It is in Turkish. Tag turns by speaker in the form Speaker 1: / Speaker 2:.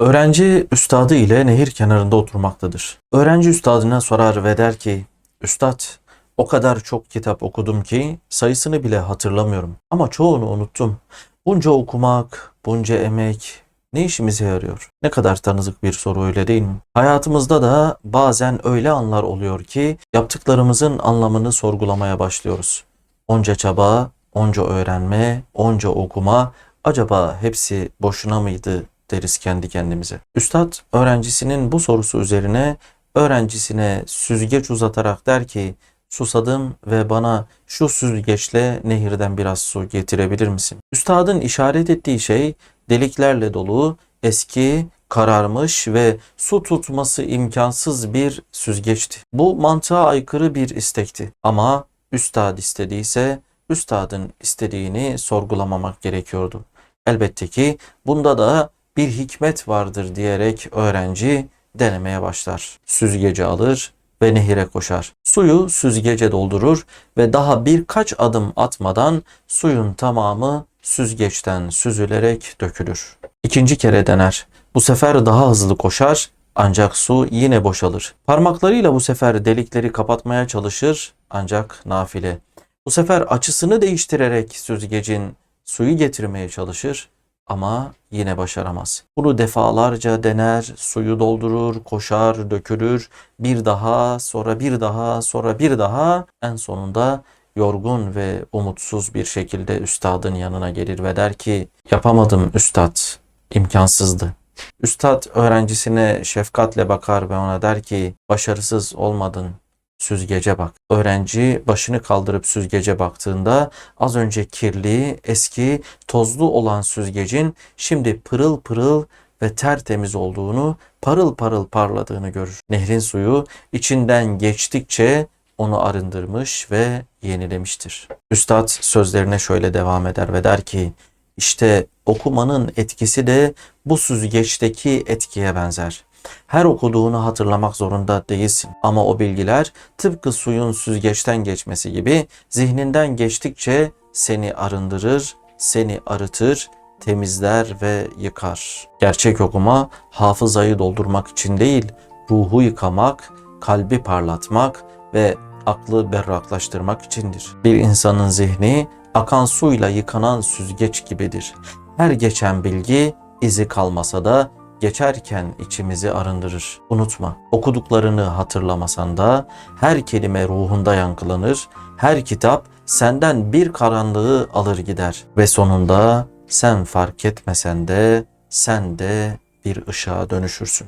Speaker 1: Öğrenci üstadı ile nehir kenarında oturmaktadır. Öğrenci üstadına sorar ve der ki, Üstad, o kadar çok kitap okudum ki sayısını bile hatırlamıyorum. Ama çoğunu unuttum. Bunca okumak, bunca emek ne işimize yarıyor? Ne kadar tanıdık bir soru öyle değil mi? Hayatımızda da bazen öyle anlar oluyor ki yaptıklarımızın anlamını sorgulamaya başlıyoruz. Onca çaba, onca öğrenme, onca okuma acaba hepsi boşuna mıydı deriz kendi kendimize. Üstad öğrencisinin bu sorusu üzerine öğrencisine süzgeç uzatarak der ki susadım ve bana şu süzgeçle nehirden biraz su getirebilir misin? Üstadın işaret ettiği şey deliklerle dolu, eski, kararmış ve su tutması imkansız bir süzgeçti. Bu mantığa aykırı bir istekti. Ama üstad istediyse üstadın istediğini sorgulamamak gerekiyordu. Elbette ki bunda da bir hikmet vardır diyerek öğrenci denemeye başlar. Süzgeci alır ve nehire koşar. Suyu süzgece doldurur ve daha birkaç adım atmadan suyun tamamı süzgeçten süzülerek dökülür. İkinci kere dener. Bu sefer daha hızlı koşar ancak su yine boşalır. Parmaklarıyla bu sefer delikleri kapatmaya çalışır ancak nafile. Bu sefer açısını değiştirerek süzgecin suyu getirmeye çalışır ama yine başaramaz. Bunu defalarca dener, suyu doldurur, koşar, dökülür, bir daha, sonra bir daha, sonra bir daha en sonunda yorgun ve umutsuz bir şekilde üstadın yanına gelir ve der ki yapamadım üstad, imkansızdı. Üstad öğrencisine şefkatle bakar ve ona der ki başarısız olmadın, süzgece bak. Öğrenci başını kaldırıp süzgece baktığında az önce kirli, eski, tozlu olan süzgecin şimdi pırıl pırıl ve tertemiz olduğunu, parıl parıl parladığını görür. Nehrin suyu içinden geçtikçe onu arındırmış ve yenilemiştir. Üstad sözlerine şöyle devam eder ve der ki, işte okumanın etkisi de bu süzgeçteki etkiye benzer. Her okuduğunu hatırlamak zorunda değilsin. Ama o bilgiler tıpkı suyun süzgeçten geçmesi gibi zihninden geçtikçe seni arındırır, seni arıtır, temizler ve yıkar. Gerçek okuma hafızayı doldurmak için değil, ruhu yıkamak, kalbi parlatmak ve aklı berraklaştırmak içindir. Bir insanın zihni akan suyla yıkanan süzgeç gibidir. Her geçen bilgi izi kalmasa da geçerken içimizi arındırır. Unutma, okuduklarını hatırlamasan da her kelime ruhunda yankılanır, her kitap senden bir karanlığı alır gider ve sonunda sen fark etmesen de sen de bir ışığa dönüşürsün.